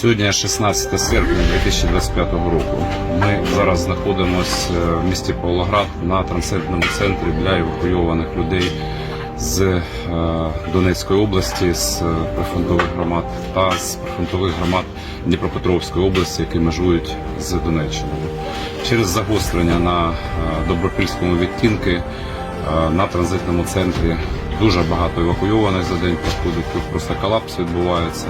Сьогодні 16 серпня 2025 року. Ми зараз знаходимося в місті Павлоград на трансцентному центрі для евакуйованих людей з е, Донецької області, з е, прифронтових громад та з прифронтових громад Дніпропетровської області, які межують з Донеччиною. Через загострення на е, добропільському відтінки е, на транзитному центрі дуже багато евакуйованих за день проходить. Тут просто колапс відбувається.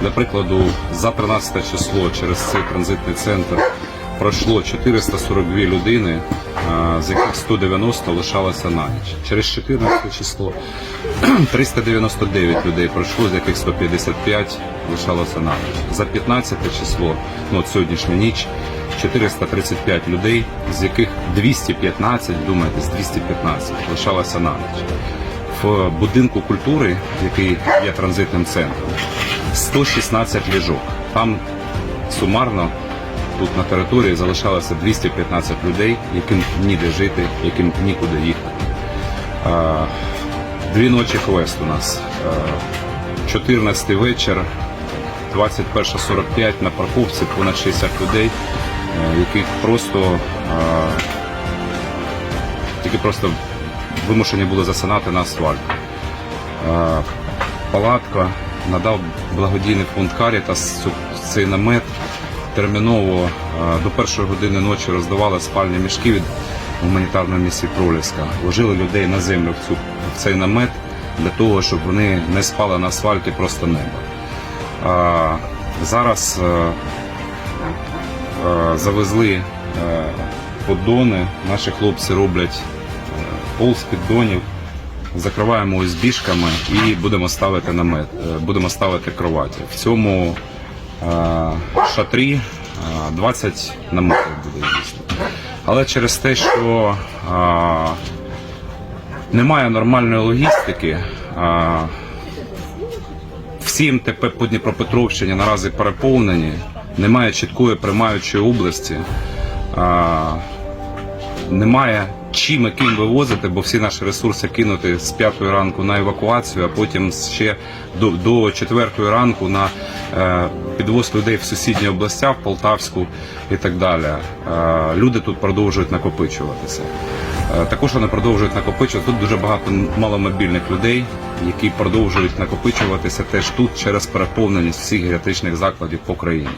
Для прикладу, за 13 число через цей транзитний центр пройшло 442 людини, з яких 190 лишалося на ніч. Через 14 число 399 людей пройшло, з яких 155 лишалося на ніч. За 15 число, ну от сьогоднішня ніч, 435 людей, з яких 215, думаєте, з 215 лишалося на ніч. В будинку культури, який є транзитним центром, 116 ліжок. Там сумарно тут на території залишалося 215 людей, яким ніде жити, яким нікуди їхати. Дві ночі квест у нас. Е, 14 вечір, 21.45 на парковці понад 60 людей, е, яких просто тільки просто вимушені були засинати на асфальт. Е, Палатка надав благодійний фонд Карітас цей намет. Терміново е, до першої години ночі роздавали спальні мішки від гуманітарної місії Проліска. Ложили людей на землю в, цю, в цей намет для того, щоб вони не спали на асфальті просто неба. Е, Зараз завезли поддони. Наші хлопці роблять пол з піддонів, закриваємо узбіжками і будемо ставити намет, е, будемо ставити кроваті. В цьому е, шатрі е, 20 наметів буде дійсно. Але через те, що е, немає нормальної логістики, е, всі МТП по Дніпропетровщині наразі переповнені, немає чіткої приймаючої області, а, немає чим і ким вивозити, бо всі наші ресурси кинути з п'ятої ранку на евакуацію, а потім ще до, до четвертої ранку на е, підвоз людей в сусідні областя, в Полтавську і так далі. Е, люди тут продовжують накопичуватися. Е, Також вони продовжують накопичувати. Тут дуже багато маломобільних людей, які продовжують накопичуватися теж тут через переповненість всіх геріатричних закладів по країні.